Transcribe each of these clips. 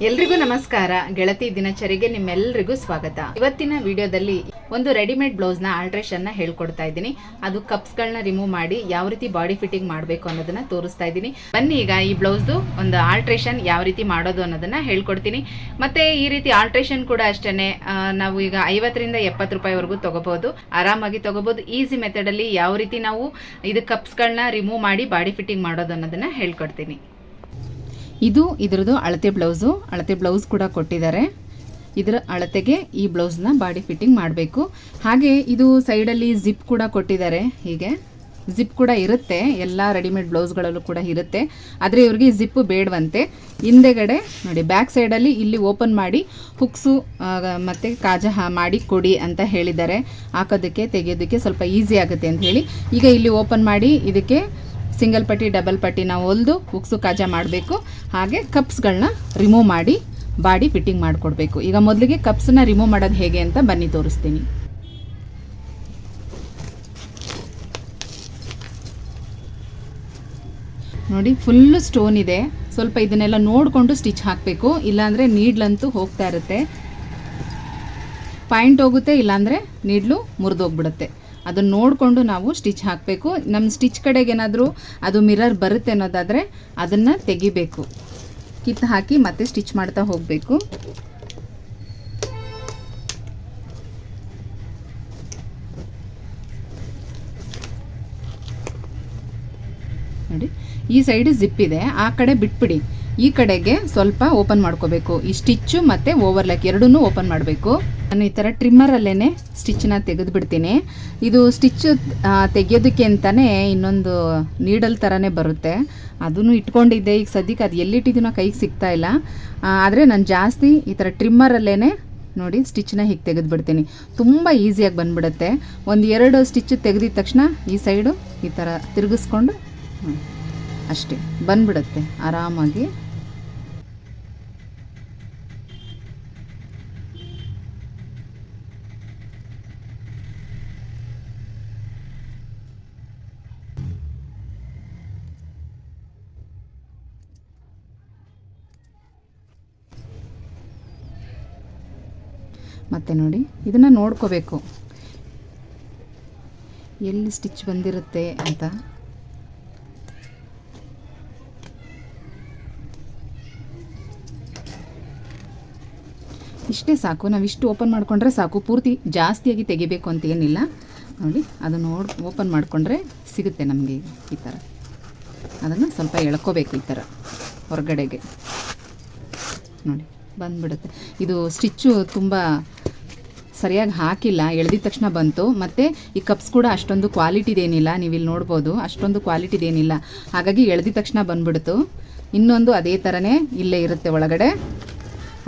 ಎಲ್ರಿಗೂ ನಮಸ್ಕಾರ. ಗೆಳತಿ ದಿನಚರಿಗೆ ನಿಮ್ಮೆಲ್ಲರಿಗೂ ಸ್ವಾಗತ. ಇವತ್ತಿನ ವಿಡಿಯೋದಲ್ಲಿ ಒಂದು ರೆಡಿಮೇಡ್ ಬ್ಲೌಸ್ನ ಆಲ್ಟ್ರೇಷನ್ನ ಹೇಳ್ಕೊಡ್ತಾ ಇದ್ದೀನಿ. ಅದು ಕಪ್ಸ್ ಗಳನ್ನ ರಿಮೂವ್ ಮಾಡಿ ಯಾವ ರೀತಿ ಬಾಡಿ ಫಿಟ್ಟಿಂಗ್ ಮಾಡಬೇಕು ಅನ್ನೋದನ್ನ ತೋರಿಸ್ತಾ ಇದ್ದೀನಿ. ಬನ್ನಿ ಈಗ ಈ ಬ್ಲೌಸ್ ಒಂದು ಆಲ್ಟ್ರೇಷನ್ ಯಾವ ರೀತಿ ಮಾಡೋದು ಅನ್ನೋದನ್ನ ಹೇಳ್ಕೊಡ್ತೀನಿ. ಮತ್ತೆ ಈ ರೀತಿ ಆಲ್ಟ್ರೇಷನ್ ಕೂಡ ಅಷ್ಟೇನೆ ಆ, ನಾವು ಈಗ ಐವತ್ತರಿಂದ ಎಪ್ಪತ್ತು ರೂಪಾಯಿವರೆಗೂ ತಗೋಬಹುದು ಆರಾಮಾಗಿ ತಗೋಬಹುದು ಈಸಿ ಮೆಥಡ್ ಅಲ್ಲಿ ಯಾವ ರೀತಿ ನಾವು ಇದು ಕಪ್ಸ್ ಗಳನ್ನ ರಿಮೂವ್ ಮಾಡಿ ಬಾಡಿ ಫಿಟ್ಟಿಂಗ್ ಮಾಡೋದು ಅನ್ನೋದನ್ನ ಹೇಳ್ಕೊಡ್ತೀನಿ. ಇದು ಇದರದು ಅಳತೆ ಬ್ಲೌಸು. ಅಳತೆ ಬ್ಲೌಸ್ ಕೂಡ ಕೊಟ್ಟಿದ್ದಾರೆ. ಇದರ ಅಳತೆಗೆ ಈ ಬ್ಲೌಸ್ನ ಬಾಡಿ ಫಿಟ್ಟಿಂಗ್ ಮಾಡಬೇಕು. ಹಾಗೆ ಇದು ಸೈಡಲ್ಲಿ ಜಿಪ್ ಕೂಡ ಕೊಟ್ಟಿದ್ದಾರೆ. ಹೀಗೆ ಜಿಪ್ ಕೂಡ ಇರುತ್ತೆ. ಎಲ್ಲ ರೆಡಿಮೇಡ್ ಬ್ಲೌಸ್ಗಳಲ್ಲೂ ಕೂಡ ಇರುತ್ತೆ. ಆದರೆ ಇವ್ರಿಗೆ ಜಿಪ್ಪು ಬೇಡವಂತೆ. ಹಿಂದೆಗಡೆ ನೋಡಿ, ಬ್ಯಾಕ್ ಸೈಡಲ್ಲಿ ಇಲ್ಲಿ ಓಪನ್ ಮಾಡಿ ಹುಕ್ಸು ಮತ್ತು ಕಾಜ ಮಾಡಿ ಕೊಡಿ ಅಂತ ಹೇಳಿದ್ದಾರೆ. ಹಾಕೋದಕ್ಕೆ, ತೆಗೆಯೋದಕ್ಕೆ ಸ್ವಲ್ಪ ಈಸಿ ಆಗುತ್ತೆ ಅಂತ ಹೇಳಿ. ಈಗ ಇಲ್ಲಿ ಓಪನ್ ಮಾಡಿ ಇದಕ್ಕೆ ಸಿಂಗಲ್ ಪಟ್ಟಿ, ಡಬಲ್ ಪಟ್ಟಿನ ಹೊಲ್ದು ಉಕ್ಸು ಕಾಜ ಮಾಡಬೇಕು. ಹಾಗೆ ಕಪ್ಸ್ಗಳನ್ನ ರಿಮೂವ್ ಮಾಡಿ, ಬಾಡಿ ಫಿಟ್ಟಿಂಗ್ ಮಾಡಿಕೊಡ್ಬೇಕು. ಈಗ ಮೊದಲಿಗೆ ಕಪ್ಸನ್ನ ರಿಮೂವ್ ಮಾಡೋದು ಹೇಗೆ ಅಂತ ಬನ್ನಿ ತೋರಿಸ್ತೀನಿ. ನೋಡಿ ಫುಲ್ಲು ಸ್ಟೋನ್ ಇದೆ. ಸ್ವಲ್ಪ ಇದನ್ನೆಲ್ಲ ನೋಡಿಕೊಂಡು ಸ್ಟಿಚ್ ಹಾಕಬೇಕು. ಇಲ್ಲಾಂದರೆ ನೀಡ್ಲಂತೂ ಹೋಗ್ತಾ ಇರುತ್ತೆ. ಪಾಯಿಂಟ್ ಹೋಗುತ್ತೆ, ಇಲ್ಲಾಂದರೆ ನೀಡ್ಲು ಮುರಿದೋಗ್ಬಿಡುತ್ತೆ. ಅದನ್ನು ನೋಡಿಕೊಂಡು ನಾವು ಸ್ಟಿಚ್ ಹಾಕಬೇಕು. ನಮ್ಮ ಸ್ಟಿಚ್ ಕಡೆಗೆ ಏನಾದರೂ ಅದು ಮಿರರ್ ಬರುತ್ತೆ ಅನ್ನೋದಾದರೆ ಅದನ್ನು ತೆಗಿಬೇಕು. ಕಿತ್ತು ಹಾಕಿ ಮತ್ತೆ ಸ್ಟಿಚ್ ಮಾಡ್ತಾ ಹೋಗಬೇಕು. ನೋಡಿ, ಈ ಸೈಡ್ ಜಿಪ್ ಇದೆ. ಆ ಕಡೆ ಬಿಟ್ಬಿಡಿ. ಈ ಕಡೆಗೆ ಸ್ವಲ್ಪ ಓಪನ್ ಮಾಡ್ಕೋಬೇಕು. ಈ ಸ್ಟಿಚ್ಚು ಮತ್ತು ಓವರ್ಲಾಕ್ ಎರಡೂ ಓಪನ್ ಮಾಡಬೇಕು. ನಾನು ಈ ಥರ ಟ್ರಿಮ್ಮರಲ್ಲೇ ಸ್ಟಿಚ್ಚನ್ನ ತೆಗೆದು ಬಿಡ್ತೀನಿ. ಇದು ಸ್ಟಿಚ್ಚು ತೆಗೆಯೋದಕ್ಕೆ ಅಂತಲೇ ಇನ್ನೊಂದು ನೀಡಲ್ ಥರನೇ ಬರುತ್ತೆ. ಅದನ್ನು ಇಟ್ಕೊಂಡಿದ್ದೆ. ಈಗ ಸದ್ಯಕ್ಕೆ ಅದು ಎಲ್ಲಿಟ್ಟಿದ್ದೀನೋ ಕೈಗೆ ಸಿಗ್ತಾ ಇಲ್ಲ. ಆದರೆ ನಾನು ಜಾಸ್ತಿ ಈ ಥರ ಟ್ರಿಮ್ಮರಲ್ಲೇ ನೋಡಿ ಸ್ಟಿಚ್ಚನ್ನ ಹೀಗೆ ತೆಗೆದು ಬಿಡ್ತೀನಿ. ತುಂಬ ಈಸಿಯಾಗಿ ಬಂದ್ಬಿಡುತ್ತೆ. ಒಂದು ಎರಡು ಸ್ಟಿಚ್ ತೆಗೆದಿದ ತಕ್ಷಣ ಈ ಸೈಡು ಈ ಥರ ತಿರುಗಿಸ್ಕೊಂಡು ಅಷ್ಟೇ. ಬಂದ್ಬಿಡುತ್ತೆ. ಆರಾಮಾಗಿ ಮತ್ತೆ ನೋಡಿ, ಇದನ್ನು ನೋಡ್ಕೋಬೇಕು. ಎಲ್ಲಿ ಸ್ಟಿಚ್ ಬಂದಿರುತ್ತೆ ಅಂತ. ಇಷ್ಟೇ ಸಾಕು, ನಾವು ಇಷ್ಟು ಓಪನ್ ಮಾಡಿಕೊಂಡ್ರೆ ಸಾಕು. ಪೂರ್ತಿ ಜಾಸ್ತಿಯಾಗಿ ತೆಗಿಬೇಕು ಅಂತ ಏನಿಲ್ಲ. ನೋಡಿ, ಅದು ನೋಡಿ ಓಪನ್ ಮಾಡಿಕೊಂಡ್ರೆ ಸಿಗುತ್ತೆ ನಮಗೆ ಈ ಥರ ಅದನ್ನು ಸ್ವಲ್ಪ ಎಳ್ಕೋಬೇಕು ಈ ಥರ ಹೊರಗಡೆಗೆ. ನೋಡಿ, ಬಂದ್ಬಿಡುತ್ತೆ. ಇದು ಸ್ಟಿಚ್ಚು ತುಂಬ ಸರಿಯಾಗಿ ಹಾಕಿಲ್ಲ, ಎಳೆದಿದ ತಕ್ಷಣ ಬಂತು. ಮತ್ತು ಈ ಕಪ್ಸ್ ಕೂಡ ಅಷ್ಟೊಂದು ಕ್ವಾಲಿಟಿದೇನಿಲ್ಲ ನೀವು ಇಲ್ಲಿ ನೋಡ್ಬೋದು, ಅಷ್ಟೊಂದು ಕ್ವಾಲಿಟಿದೇನಿಲ್ಲ ಹಾಗಾಗಿ ಎಳೆದಿದ ತಕ್ಷಣ ಬಂದ್ಬಿಡ್ತು. ಇನ್ನೊಂದು ಅದೇ ಥರನೇ ಇಲ್ಲೇ ಇರುತ್ತೆ ಒಳಗಡೆ.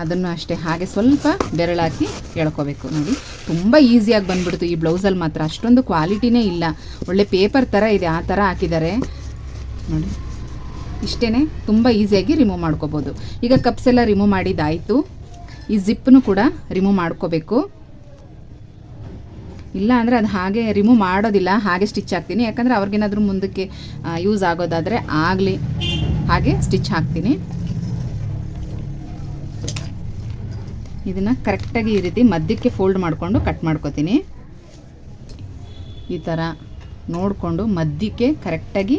ಅದನ್ನು ಅಷ್ಟೇ ಹಾಗೆ ಸ್ವಲ್ಪ ಬೆರಳಾಕಿ ಎಳ್ಕೋಬೇಕು ನೋಡಿ. ತುಂಬ ಈಸಿಯಾಗಿ ಬಂದ್ಬಿಡ್ತು ಈ ಬ್ಲೌಸಲ್ಲಿ ಮಾತ್ರ. ಅಷ್ಟೊಂದು ಕ್ವಾಲಿಟಿನೇ ಇಲ್ಲ. ಒಳ್ಳೆ ಪೇಪರ್ ಥರ ಇದೆ, ಆ ಥರ ಹಾಕಿದ್ದಾರೆ. ನೋಡಿ. ಇಷ್ಟೇ ತುಂಬ ಈಸಿಯಾಗಿ ರಿಮೂವ್ ಮಾಡ್ಕೋಬೋದು. ಈಗ ಕಪ್ಸ್ ಎಲ್ಲ ರಿಮೂವ್ ಮಾಡಿದ್ದಾಯಿತು. ಈ ಜಿಪ್ಪನ್ನು ಕೂಡ ರಿಮೂವ್ ಮಾಡ್ಕೋಬೇಕು. ಇಲ್ಲ ಅಂದರೆ ಅದು ಹಾಗೆ ರಿಮೂವ್ ಮಾಡೋದಿಲ್ಲ, ಹಾಗೆ ಸ್ಟಿಚ್ ಹಾಕ್ತೀನಿ. ಯಾಕಂದರೆ ಅವ್ರಿಗೇನಾದರೂ ಮುಂದಕ್ಕೆ ಯೂಸ್ ಆಗೋದಾದರೆ ಆಗಲಿ ಹಾಗೆ ಸ್ಟಿಚ್ ಹಾಕ್ತೀನಿ. ಇದನ್ನು ಕರೆಕ್ಟಾಗಿ ಈ ರೀತಿ ಮಧ್ಯಕ್ಕೆ ಫೋಲ್ಡ್ ಮಾಡಿಕೊಂಡು ಕಟ್ ಮಾಡ್ಕೋತೀನಿ. ಈ ಥರ ನೋಡಿಕೊಂಡು ಮಧ್ಯಕ್ಕೆ ಕರೆಕ್ಟಾಗಿ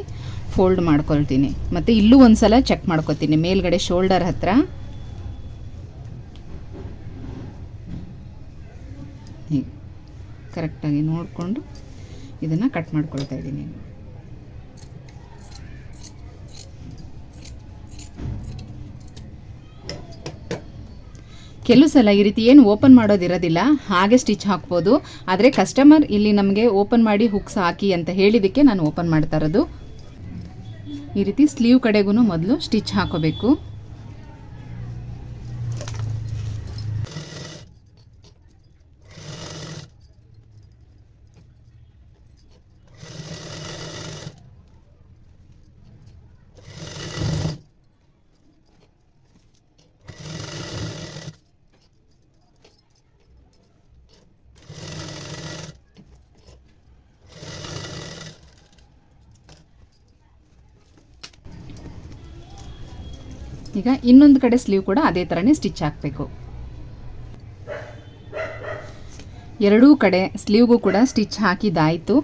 ಫೋಲ್ಡ್ ಮಾಡ್ಕೊಳ್ತೀನಿ. ಮತ್ತು ಇಲ್ಲೂ ಒಂದು ಸಲ ಚೆಕ್ ಮಾಡ್ಕೊತೀನಿ. ಮೇಲ್ಗಡೆ ಶೋಲ್ಡರ್ ಹತ್ರ. ಕರೆಕ್ಟಾಗಿ ನೋಡಿಕೊಂಡು ಇದನ್ನು ಕಟ್ ಮಾಡ್ಕೊಳ್ತಾ ಇದ್ದೀನಿ. ಕೆಲವು ಸಲ ಈ ರೀತಿ ಏನು ಓಪನ್ ಮಾಡೋದಿರೋದಿಲ್ಲ ಹಾಗೆ ಸ್ಟಿಚ್ ಹಾಕ್ಬೋದು. ಆದರೆ ಕಸ್ಟಮರ್ ಇಲ್ಲಿ ನಮಗೆ ಓಪನ್ ಮಾಡಿ ಹುಕ್ಸ್ ಹಾಕಿ ಅಂತ ಹೇಳಿದ್ದಕ್ಕೆ ನಾನು ಓಪನ್ ಮಾಡ್ತಾ ಇರೋದು. ಈ ರೀತಿ ಸ್ಲೀವ್ ಕಡೆಗೂ ಮೊದಲು ಸ್ಟಿಚ್ ಹಾಕೋಬೇಕು. ಈಗ ಇನ್ನೊಂದು ಕಡೆ ಸ್ಲೀವ್ ಕೂಡ ಅದೇ ಥರನೇ ಸ್ಟಿಚ್ ಹಾಕಬೇಕು. ಎರಡೂ ಕಡೆ ಸ್ಲೀವ್ಗೂ ಕೂಡ ಸ್ಟಿಚ್ ಹಾಕಿದ್ದಾಯಿತು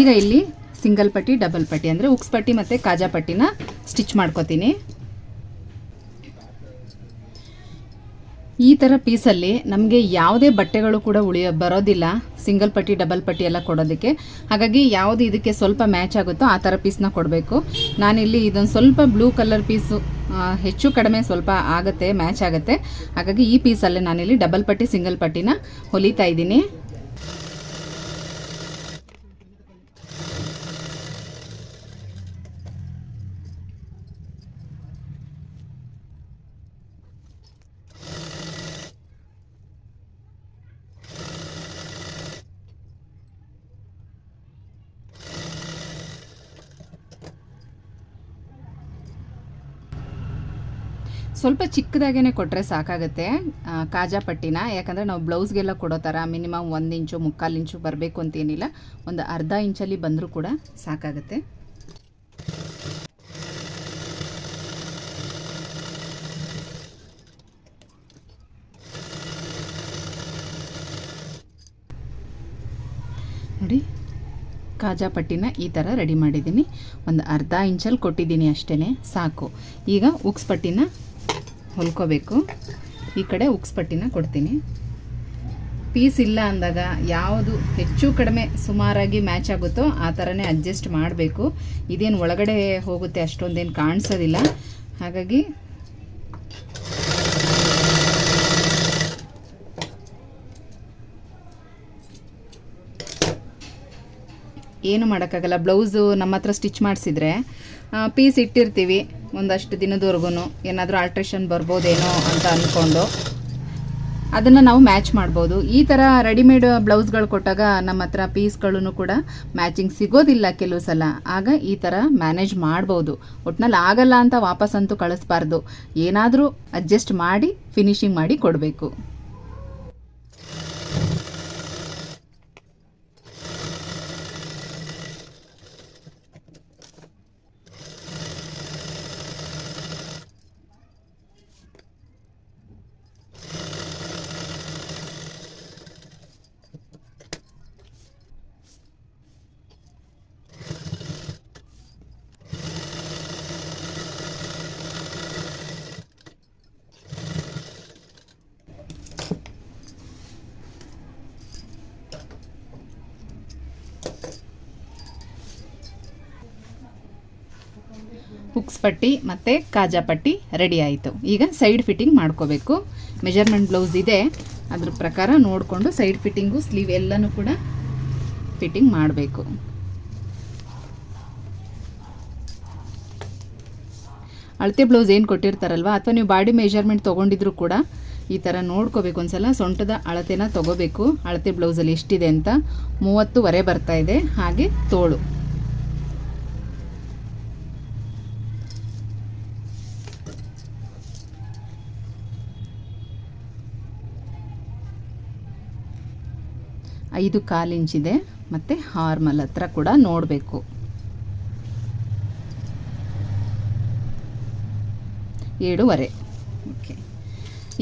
ಈಗ ಇಲ್ಲಿ ಸಿಂಗಲ್ ಪಟ್ಟಿ ಡಬಲ್ ಪಟ್ಟಿ ಅಂದರೆ ಉಕ್ಸ್ ಪಟ್ಟಿ ಮತ್ತು ಕಾಜಾ ಪಟ್ಟಿನ ಸ್ಟಿಚ್ ಮಾಡ್ಕೋತೀನಿ. ಈ ಥರ ಪೀಸಲ್ಲಿ ನಮಗೆ ಯಾವುದೇ ಬಟ್ಟೆಗಳು ಕೂಡ ಉಳಿಯ, ಬರೋದಿಲ್ಲ. ಸಿಂಗಲ್ ಪಟ್ಟಿ ಡಬಲ್ ಪಟ್ಟಿ ಎಲ್ಲ ಕೊಡೋದಕ್ಕೆ. ಹಾಗಾಗಿ ಯಾವುದು ಇದಕ್ಕೆ ಸ್ವಲ್ಪ ಮ್ಯಾಚ್ ಆಗುತ್ತೋ ಆ ಥರ ಪೀಸ್ನ ಕೊಡಬೇಕು. ನಾನಿಲ್ಲಿ ಇದೊಂದು ಸ್ವಲ್ಪ ಬ್ಲೂ ಕಲರ್ ಪೀಸು ಹೆಚ್ಚು ಕಡಿಮೆ ಸ್ವಲ್ಪ ಆಗುತ್ತೆ ಮ್ಯಾಚ್ ಆಗುತ್ತೆ. ಹಾಗಾಗಿ ಈ ಪೀಸಲ್ಲೇ ನಾನಿಲ್ಲಿ ಡಬಲ್ ಪಟ್ಟಿ ಸಿಂಗಲ್ ಪಟ್ಟಿನ ಹೊಲಿತಾ ಇದ್ದೀನಿ. ಸ್ವಲ್ಪ ಚಿಕ್ಕದಾಗೇ ಕೊಟ್ಟರೆ ಸಾಕಾಗುತ್ತೆ ಕಾಜಾ ಪಟ್ಟಿನ. ಯಾಕಂದರೆ ನಾವು ಬ್ಲೌಸ್ಗೆಲ್ಲ ಕೊಡೋ ಥರ ಮಿನಿಮಮ್ ಒಂದು ಇಂಚು, ಮುಕ್ಕಾಲು ಇಂಚು ಬರಬೇಕು ಅಂತೇನಿಲ್ಲ ಒಂದು ಅರ್ಧ ಇಂಚಲ್ಲಿ ಬಂದರೂ ಕೂಡ ಸಾಕಾಗುತ್ತೆ. ನೋಡಿ, ಕಾಜಾ ಪಟ್ಟಿನ ಈ ಥರ ರೆಡಿ ಮಾಡಿದ್ದೀನಿ. ಒಂದು ಅರ್ಧ ಇಂಚಲ್ಲಿ ಕೊಟ್ಟಿದ್ದೀನಿ ಅಷ್ಟೇ ಸಾಕು. ಈಗ ಉಕ್ಸ್ ಪಟ್ಟಿನ ಹೊಲ್ಕೋಬೇಕು. ಈ ಕಡೆ ಉಕ್ಸ್ಪಟ್ಟಿನ ಕೊಡ್ತೀನಿ. ಪೀಸ್ ಇಲ್ಲ ಅಂದಾಗ ಯಾವುದು ಹೆಚ್ಚು ಕಡಿಮೆ ಸುಮಾರಾಗಿ ಮ್ಯಾಚ್ ಆಗುತ್ತೋ ಆ ಥರನೇ ಅಡ್ಜಸ್ಟ್ ಮಾಡಬೇಕು. ಇದೇನು ಒಳಗಡೆ ಹೋಗುತ್ತೆ ಅಷ್ಟೊಂದೇನು ಕಾಣಿಸೋದಿಲ್ಲ. ಹಾಗಾಗಿ ಏನು ಮಾಡೋಕ್ಕಾಗಲ್ಲ. ಬ್ಲೌಸು ನಮ್ಮ ಹತ್ರ ಸ್ಟಿಚ್ ಮಾಡಿಸಿದ್ರೆ ಪೀಸ್ ಇಟ್ಟಿರ್ತೀವಿ. ಒಂದಷ್ಟು ದಿನದವರೆಗೂ ಏನಾದರೂ ಆಲ್ಟ್ರೇಷನ್ ಬರ್ಬೋದೇನೋ ಅಂತ ಅಂದ್ಕೊಂಡು ಅದನ್ನು ನಾವು ಮ್ಯಾಚ್ ಮಾಡ್ಬೋದು. ಈ ಥರ ರೆಡಿಮೇಡ್ ಬ್ಲೌಸ್ಗಳು ಕೊಟ್ಟಾಗ ನಮ್ಮ ಹತ್ರ ಪೀಸ್ಗಳೂ ಕೂಡ ಮ್ಯಾಚಿಂಗ್ ಸಿಗೋದಿಲ್ಲ ಕೆಲವು ಸಲ. ಆಗ ಈ ಥರ ಮ್ಯಾನೇಜ್ ಮಾಡ್ಬೋದು. ಒಟ್ನಲ್ಲಿ ಆಗಲ್ಲ ಅಂತ ವಾಪಸ್ ಅಂತೂ ಕಳಿಸ್ಬಾರ್ದು. ಏನಾದರೂ ಅಡ್ಜಸ್ಟ್ ಮಾಡಿ ಫಿನಿಶಿಂಗ್ ಮಾಡಿ ಕೊಡಬೇಕು. ಹುಕ್ಸ್ ಪಟ್ಟಿ ಮತ್ತು ಕಾಜಾ ಪಟ್ಟಿ ರೆಡಿ ಆಯಿತು. ಈಗ ಸೈಡ್ ಫಿಟ್ಟಿಂಗ್ ಮಾಡ್ಕೋಬೇಕು. ಮೆಜರ್ಮೆಂಟ್ ಬ್ಲೌಸ್ ಇದೆ. ಅದ್ರ ಪ್ರಕಾರ ನೋಡಿಕೊಂಡು ಸೈಡ್ ಫಿಟ್ಟಿಂಗು ಸ್ಲೀವ್ ಎಲ್ಲನೂ ಕೂಡ ಫಿಟ್ಟಿಂಗ್ ಮಾಡಬೇಕು. ಅಳತೆ ಬ್ಲೌಸ್ ಏನು ಕೊಟ್ಟಿರ್ತಾರಲ್ವ? ಅಥವಾ ನೀವು ಬಾಡಿ ಮೆಜರ್ಮೆಂಟ್ ತೊಗೊಂಡಿದ್ರು ಕೂಡ ಈ ಥರ ನೋಡ್ಕೋಬೇಕು. ಒಂದ್ಸಲ ಸೊಂಟದ ಅಳತೆನ ತೊಗೋಬೇಕು. ಅಳತೆ ಬ್ಲೌಸಲ್ಲಿ ಎಷ್ಟಿದೆ ಅಂತ ಮೂವತ್ತುವರೆ ಬರ್ತಾ ಇದೆ. ಹಾಗೆ ತೋಳು. ಐದು ಕಾಲು ಇಂಚಿದೆ ಮತ್ತು ಹಾರ್ಮಲ್ ಹತ್ರ ಕೂಡ ನೋಡಬೇಕು. ಏಳುವರೆ. ಓಕೆ.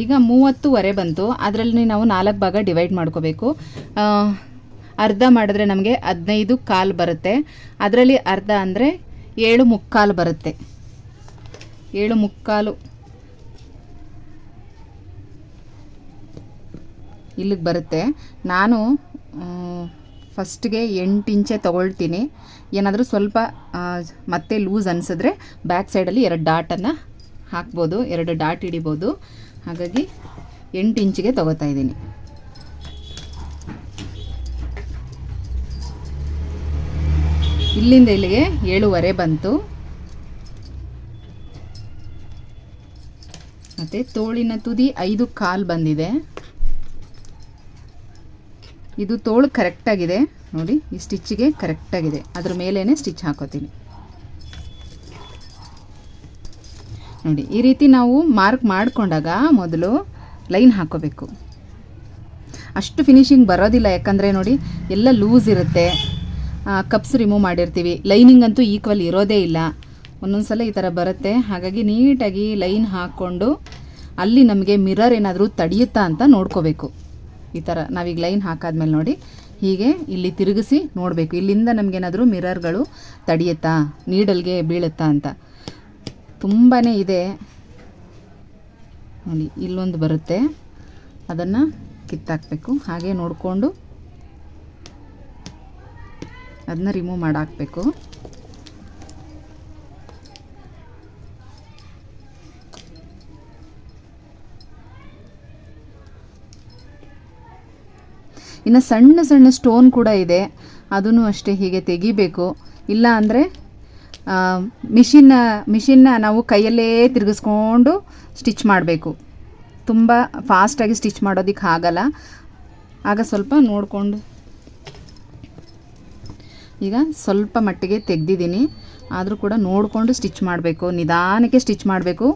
ಈಗ ಮೂವತ್ತುವರೆ ಬಂತು. ಅದರಲ್ಲಿ ನಾವು ನಾಲ್ಕು ಭಾಗ ಡಿವೈಡ್ ಮಾಡ್ಕೋಬೇಕು. ಅರ್ಧ ಮಾಡಿದ್ರೆ ನಮಗೆ ಹದಿನೈದು ಕಾಲು ಬರುತ್ತೆ. ಅದರಲ್ಲಿ ಅರ್ಧ ಅಂದರೆ ಏಳು ಮುಕ್ಕಾಲು ಬರುತ್ತೆ. ಏಳು ಮುಕ್ಕಾಲು. ಇಲ್ಲಿಗೆ ಬರುತ್ತೆ. ನಾನು ಫಸ್ಟ್ಗೆ ಎಂಟು ಇಂಚೆ ತೊಗೊಳ್ತೀನಿ. ಏನಾದರೂ ಸ್ವಲ್ಪ ಮತ್ತೆ ಲೂಸ್ ಅನಿಸಿದ್ರೆ ಬ್ಯಾಕ್ ಸೈಡಲ್ಲಿ ಎರಡು ಡಾಟನ್ನು ಹಾಕ್ಬೋದು, ಎರಡು ಡಾಟ್ ಹಿಡಿಬೋದು. ಹಾಗಾಗಿ ಎಂಟು ಇಂಚಿಗೆ ತೊಗೋತಾ ಇದ್ದೀನಿ. ಇಲ್ಲಿಂದ ಇಲ್ಲಿಗೆ ಏಳುವರೆ ಬಂತು. ಮತ್ತು ತೋಳಿನ ತುದಿ ಐದು ಕಾಲು ಬಂದಿದೆ. ಇದು ತೋಳು ಕರೆಕ್ಟಾಗಿದೆ ನೋಡಿ, ಈ ಸ್ಟಿಚ್ಚಿಗೆ ಕರೆಕ್ಟಾಗಿದೆ ಅದ್ರ ಮೇಲೇ ಸ್ಟಿಚ್ ಹಾಕೋತೀನಿ. ನೋಡಿ, ಈ ರೀತಿ ನಾವು ಮಾರ್ಕ್ ಮಾಡಿಕೊಂಡಾಗ ಮೊದಲು ಲೈನ್ ಹಾಕೋಬೇಕು. ಅಷ್ಟು ಫಿನಿಶಿಂಗ್ ಬರೋದಿಲ್ಲ, ಯಾಕಂದರೆ ನೋಡಿ, ಎಲ್ಲ ಲೂಸ್ ಇರುತ್ತೆ. ಕಪ್ಸ್ ರಿಮೂವ್ ಮಾಡಿರ್ತೀವಿ. ಲೈನಿಂಗ್ ಅಂತೂ ಈಕ್ವಲ್ ಇರೋದೇ ಇಲ್ಲ. ಒಂದೊಂದು ಈ ಥರ ಬರುತ್ತೆ. ಹಾಗಾಗಿ ನೀಟಾಗಿ ಲೈನ್ ಹಾಕ್ಕೊಂಡು ಅಲ್ಲಿ ನಮಗೆ ಮಿರರ್ ಏನಾದರೂ ತಡೆಯುತ್ತಾ ಅಂತ ನೋಡ್ಕೋಬೇಕು. ಈ ಥರ ನಾವೀಗ ಲೈನ್ ಹಾಕಾದ್ಮೇಲೆ ನೋಡಿ. ಹೀಗೆ ಇಲ್ಲಿ ತಿರುಗಿಸಿ ನೋಡಬೇಕು. ಇಲ್ಲಿಂದ ನಮಗೇನಾದರೂ ಮಿರರ್ಗಳು ತಡೆಯುತ್ತಾ, ನೀಡಲ್ಗೆ ಬೀಳುತ್ತಾ ಅಂತ. ತುಂಬಾ ಇದೆ. ನೋಡಿ, ಇಲ್ಲೊಂದು ಬರುತ್ತೆ. ಅದನ್ನು ಕಿತ್ತಾಕಬೇಕು. ಹಾಗೆ ನೋಡಿಕೊಂಡು ಅದನ್ನ ರಿಮೂವ್ ಮಾಡಾಕಬೇಕು. ಇನ್ನು ಸಣ್ಣ ಸಣ್ಣ ಸ್ಟೋನ್ ಕೂಡ ಇದೆ. ಅದನ್ನು ಅಷ್ಟೇ ಹೀಗೆ ತೆಗಿಬೇಕು. ಇಲ್ಲ ಅಂದರೆ ಮಿಷಿನ್ನ ಮಿಷಿನ್ನ ನಾವು ಕೈಯಲ್ಲೇ ತಿರುಗಿಸ್ಕೊಂಡು ಸ್ಟಿಚ್ ಮಾಡಬೇಕು. ತುಂಬ ಫಾಸ್ಟಾಗಿ ಸ್ಟಿಚ್ ಮಾಡೋದಕ್ಕೆ ಆಗಲ್ಲ. ಆಗ ಸ್ವಲ್ಪ ನೋಡಿಕೊಂಡು. ಈಗ ಸ್ವಲ್ಪ ಮಟ್ಟಿಗೆ ತೆಗ್ದಿದ್ದೀನಿ. ಆದರೂ ಕೂಡ ನೋಡಿಕೊಂಡು ಸ್ಟಿಚ್ ಮಾಡಬೇಕು. ನಿಧಾನಕ್ಕೆ ಸ್ಟಿಚ್ ಮಾಡಬೇಕು.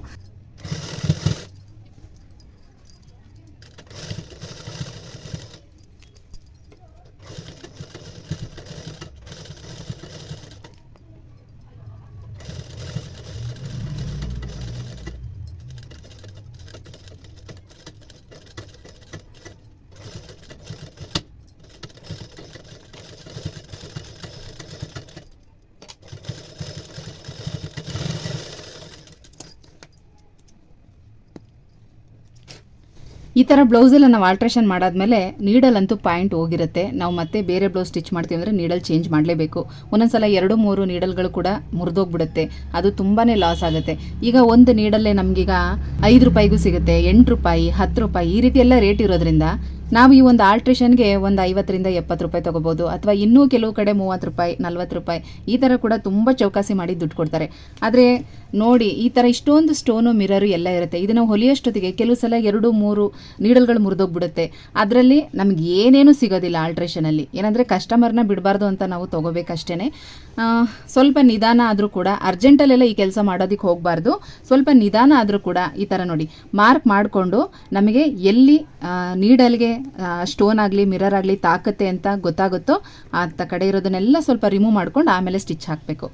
ಈ ಥರ ಬ್ಲೌಸೆಲ್ಲ ನಾವು ಆಲ್ಟ್ರೇಷನ್ ಮಾಡಾದ್ಮೇಲೆ ನೀಡಲ್ ಅಂತೂ ಪಾಯಿಂಟ್ ಹೋಗಿರುತ್ತೆ. ನಾವು ಮತ್ತೆ ಬೇರೆ ಬ್ಲೌಸ್ ಸ್ಟಿಚ್ ಮಾಡ್ತೀವಿ ಅಂದರೆ ನೀಡಲ್ ಚೇಂಜ್ ಮಾಡಲೇಬೇಕು. ಒಂದೊಂದ್ಸಲ ಎರಡು, ಮೂರು ನೀಡಲ್ಗಳು ಕೂಡ ಮುರಿದೋಗ್ಬಿಡುತ್ತೆ. ಅದು ತುಂಬಾ ಲಾಸ್ ಆಗುತ್ತೆ. ಈಗ ಒಂದು ನೀಡಲ್ಲೇ ನಮಗೀಗ ಐದು ರೂಪಾಯಿಗೂ ಸಿಗುತ್ತೆ, ಎಂಟು ರೂಪಾಯಿ, ಹತ್ತು ರೂಪಾಯಿ ಈ ರೀತಿ ಎಲ್ಲ ರೇಟ್ ಇರೋದ್ರಿಂದ ನಾವು ಈ ಒಂದು ಆಲ್ಟ್ರೇಷನ್ಗೆ ಒಂದು ಐವತ್ತರಿಂದ ಎಪ್ಪತ್ತು ರೂಪಾಯಿ ತೊಗೋಬೋದು, ಅಥವಾ ಇನ್ನೂ ಕೆಲವು ಕಡೆ ಮೂವತ್ತು ರೂಪಾಯಿ, ನಲ್ವತ್ತು ರೂಪಾಯಿ, ಈ ಥರ ಕೂಡ ತುಂಬ ಚೌಕಾಸಿ ಮಾಡಿ ದುಡ್ಡು ಕೊಡ್ತಾರೆ. ಆದರೆ ನೋಡಿ, ಈ ಥರ ಇಷ್ಟೊಂದು ಸ್ಟೋನು, ಮಿರರು ಎಲ್ಲ ಇರುತ್ತೆ. ಇದನ್ನು ಹೊಲಿಯೋಷ್ಟೊತ್ತಿಗೆ ಕೆಲವು ಸಲ ಎರಡು, ಮೂರು ನೀಡಲ್ಗಳು ಮುರಿದೋಗ್ಬಿಡುತ್ತೆ. ಅದರಲ್ಲಿ ನಮ್ಗೆ ಏನೇನು ಸಿಗೋದಿಲ್ಲ ಆಲ್ಟ್ರೇಷನಲ್ಲಿ. ಏನಂದರೆ ಕಸ್ಟಮರ್ನ ಬಿಡಬಾರ್ದು ಅಂತ ನಾವು ತೊಗೋಬೇಕಷ್ಟೇ ಸ್ವಲ್ಪ ನಿಧಾನ ಆದರೂ ಕೂಡ ಅರ್ಜೆಂಟಲ್ಲೆಲ್ಲ ಈ ಕೆಲಸ ಮಾಡೋದಕ್ಕೆ ಹೋಗಬಾರ್ದು. ಸ್ವಲ್ಪ ನಿಧಾನ ಆದರೂ ಕೂಡ ಈ ಥರ ನೋಡಿ, ಮಾರ್ಕ್ ಮಾಡಿಕೊಂಡು ನಮಗೆ ಎಲ್ಲಿ ನೀಡಲ್ಗೆ ಸ್ಟೋನ್ ಆಗಲಿ ಮಿರರ್ ಆಗಲಿ ತಾಕತ್ತೆ ಅಂತ ಗೊತ್ತಾಗುತ್ತೋ ಅಂತ ಕಡೆ ಇರೋದನ್ನೆಲ್ಲ ಸ್ವಲ್ಪ ರಿಮೂವ್ ಮಾಡ್ಕೊಂಡು ಆಮೇಲೆ ಸ್ಟಿಚ್ ಹಾಕಬೇಕು.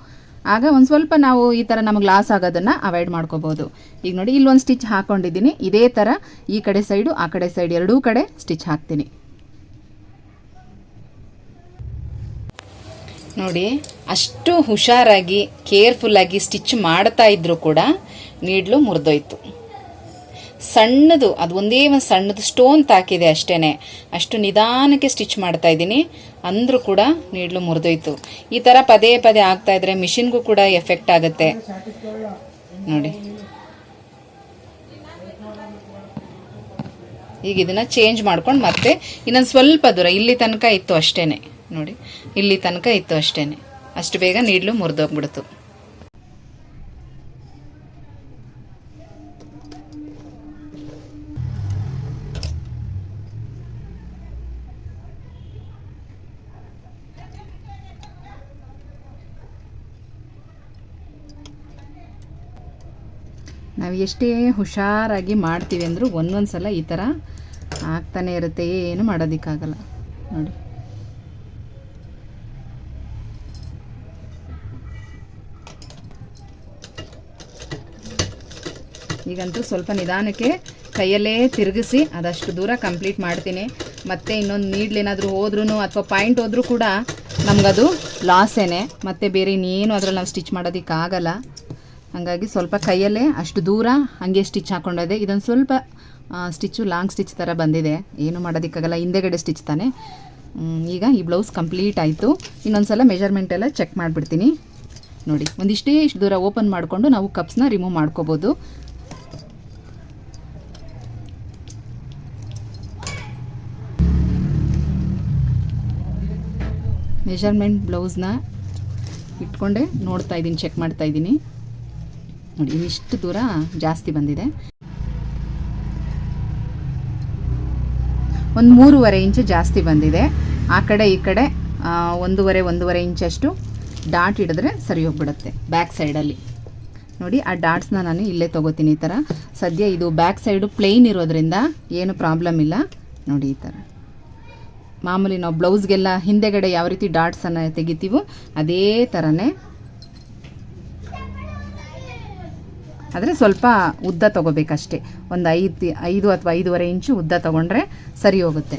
ಆಗ ಒಂದು ಸ್ವಲ್ಪ ನಾವು ಈ ಥರ ನಮಗೆ ಲಾಸ್ ಆಗೋದನ್ನು ಅವಾಯ್ಡ್ ಮಾಡ್ಕೋಬೋದು. ಈಗ ನೋಡಿ ಇಲ್ಲೊಂದು ಸ್ಟಿಚ್ ಹಾಕ್ಕೊಂಡಿದ್ದೀನಿ ಇದೇ ಥರ ಈ ಕಡೆ ಸೈಡು ಆ ಕಡೆ ಸೈಡ್ ಎರಡೂ ಕಡೆ ಸ್ಟಿಚ್ ಹಾಕ್ತೀನಿ. ನೋಡಿ, ಅಷ್ಟು ಹುಷಾರಾಗಿ ಕೇರ್ಫುಲ್ಲಾಗಿ ಸ್ಟಿಚ್ ಮಾಡ್ತಾ ಇದ್ರೂ ಕೂಡ ನೀಡ್ಲು ಮುರಿದೋಯ್ತು. ಸಣ್ಣದು, ಅದು ಒಂದೇ ಒಂದು ಸಣ್ಣದು ಸ್ಟೋನ್ ತಾಕಿದೆ ಅಷ್ಟೇ ಅಷ್ಟು ನಿಧಾನಕ್ಕೆ ಸ್ಟಿಚ್ ಮಾಡ್ತಾ ಇದ್ದೀನಿ. ಅಂದರೂ ಕೂಡ ನೀಡ್ಲು ಮುರಿದೋಯ್ತು. ಈ ಥರ ಪದೇ ಪದೇ ಆಗ್ತಾ ಇದ್ರೆ ಮಿಷಿನ್ಗೂ ಕೂಡ ಎಫೆಕ್ಟ್ ಆಗುತ್ತೆ. ನೋಡಿ. ಈಗ ಇದನ್ನ ಚೇಂಜ್ ಮಾಡ್ಕೊಂಡು ಮತ್ತೆ ಇನ್ನೊಂದು ಸ್ವಲ್ಪ ದೂರ, ಇಲ್ಲಿ ತನಕ ಇತ್ತು ಅಷ್ಟೇನೆ. ನೋಡಿ. ಇಲ್ಲಿ ತನಕ ಇತ್ತು ಅಷ್ಟೇನೆ. ಅಷ್ಟು ಬೇಗ ನೀಡ್ಲು ಮುರಿದೋಗ್ಬಿಡ್ತು. ನಾವು ಎಷ್ಟೇ ಹುಷಾರಾಗಿ ಮಾಡ್ತೀವಿ ಅಂದರೂ ಒಂದೊಂದು ಸಲ ಈ ಥರ ಆಗ್ತಾನೆ ಇರುತ್ತೆ, ಏನು ಮಾಡೋದಕ್ಕಾಗಲ್ಲ. ನೋಡಿ. ಈಗಂತೂ ಸ್ವಲ್ಪ ನಿಧಾನಕ್ಕೆ ಕೈಯಲ್ಲೇ ತಿರುಗಿಸಿ ಅದಷ್ಟು ದೂರ ಕಂಪ್ಲೀಟ್ ಮಾಡ್ತೀನಿ. ಮತ್ತೆ ಇನ್ನೊಂದು ನೀಡ್ಲೇನಾದರೂ ಹೋದ್ರೂ ಅಥವಾ ಪಾಯಿಂಟ್ ಹೋದರೂ ಕೂಡ ನಮಗದು ಲಾಸೇನೆ. ಮತ್ತೆ ಬೇರೆ ಇನ್ನೇನು ಅದ್ರಲ್ಲಿ ನಾವು ಸ್ಟಿಚ್ ಮಾಡೋದಕ್ಕಾಗಲ್ಲ. ಹಾಗಾಗಿ ಸ್ವಲ್ಪ ಕೈಯಲ್ಲೇ ಅಷ್ಟು ದೂರ ಹಾಗೆ ಸ್ಟಿಚ್ ಹಾಕ್ಕೊಂಡಿದೆ, ಇದೊಂದು ಸ್ವಲ್ಪ ಸ್ಟಿಚ್ಚು, ಲಾಂಗ್ ಸ್ಟಿಚ್ ಥರ ಬಂದಿದೆ. ಏನು ಮಾಡೋದಕ್ಕಾಗಲ್ಲ, ಹಿಂದೆಗಡೆ ಸ್ಟಿಚ್ ತಾನೆ. ಈಗ ಈ ಬ್ಲೌಸ್ ಕಂಪ್ಲೀಟ್ ಆಯಿತು. ಇನ್ನೊಂದು ಸಲ ಮೆಜರ್ಮೆಂಟ್ ಎಲ್ಲ ಚೆಕ್ ಮಾಡಿಬಿಡ್ತೀನಿ. ನೋಡಿ, ಒಂದಿಷ್ಟೇ ಇಷ್ಟು ದೂರ ಓಪನ್ ಮಾಡಿಕೊಂಡು ನಾವು ಕಪ್ಸ್ನ ರಿಮೂವ್ ಮಾಡ್ಕೋಬೋದು. ಮೆಜರ್ಮೆಂಟ್ ಬ್ಲೌಸ್ನ ಇಟ್ಕೊಂಡೆ ನೋಡ್ತಾ ಇದ್ದೀನಿ ಚೆಕ್ ಮಾಡ್ತಾ ಇದ್ದೀನಿ. ನೋಡಿ ಇನ್ನಿಷ್ಟು ದೂರ ಜಾಸ್ತಿ ಬಂದಿದೆ. ಒಂದು ಮೂರುವರೆ ಇಂಚು ಜಾಸ್ತಿ ಬಂದಿದೆ. ಆ ಕಡೆ, ಈ ಕಡೆ ಒಂದೂವರೆ ಒಂದೂವರೆ ಇಂಚಷ್ಟು ಡಾಟ್ ಹಿಡಿದ್ರೆ ಸರಿ ಹೋಗ್ಬಿಡುತ್ತೆ ಬ್ಯಾಕ್ ಸೈಡಲ್ಲಿ. ನೋಡಿ, ಆ ಡಾಟ್ಸ್ನ ನಾನು ಇಲ್ಲೇ ತೊಗೋತೀನಿ ಈ ಥರ ಸದ್ಯ ಇದು ಬ್ಯಾಕ್ ಸೈಡು ಪ್ಲೇನ್ ಇರೋದ್ರಿಂದ ಏನು ಪ್ರಾಬ್ಲಮ್ ಇಲ್ಲ. ನೋಡಿ ಈ ಥರ ಮಾಮೂಲಿ ನಾವು ಬ್ಲೌಸ್ಗೆಲ್ಲ ಹಿಂದೆಗಡೆ ಯಾವ ರೀತಿ ಡಾಟ್ಸನ್ನು ತೆಗಿತೀವೋ ಅದೇ ಥರನೇ ಆದರೆ ಸ್ವಲ್ಪ ಉದ್ದ ತೊಗೋಬೇಕಷ್ಟೇ. ಒಂದು ಐದು ಐದು ಅಥವಾ ಐದೂವರೆ ಇಂಚು ಉದ್ದ ತೊಗೊಂಡ್ರೆ ಸರಿ ಹೋಗುತ್ತೆ.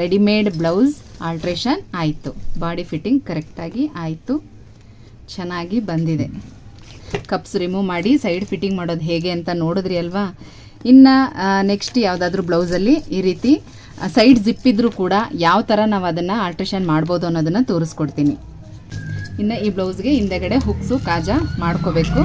ರೆಡಿಮೇಡ್ ಬ್ಲೌಸ್ ಆಲ್ಟ್ರೇಷನ್ ಆಯಿತು. ಬಾಡಿ ಫಿಟ್ಟಿಂಗ್ ಕರೆಕ್ಟಾಗಿ ಆಯಿತು. ಚೆನ್ನಾಗಿ ಬಂದಿದೆ. ಕಪ್ಸ್ ರಿಮೂವ್ ಮಾಡಿ, ಸೈಡ್ ಫಿಟ್ಟಿಂಗ್ ಮಾಡೋದು ಹೇಗೆ ಅಂತ ನೋಡಿದ್ರಿ ಅಲ್ವಾ? ಇನ್ನು ನೆಕ್ಸ್ಟ್ ಯಾವುದಾದ್ರೂ ಬ್ಲೌಸಲ್ಲಿ ಈ ರೀತಿ ಸೈಡ್ ಜಿಪ್ ಇದ್ದರೂ ಕೂಡ ಯಾವ ಥರ ನಾವು ಅದನ್ನು ಆಲ್ಟ್ರೇಷನ್ ಮಾಡ್ಬೋದು ಅನ್ನೋದನ್ನು ತೋರಿಸ್ಕೊಡ್ತೀನಿ. ಇನ್ನು ಈ ಬ್ಲೌಸ್ಗೆ ಹಿಂದೆಗಡೆ ಹುಕ್ಸು ಕಾಜಾ ಮಾಡ್ಕೋಬೇಕು.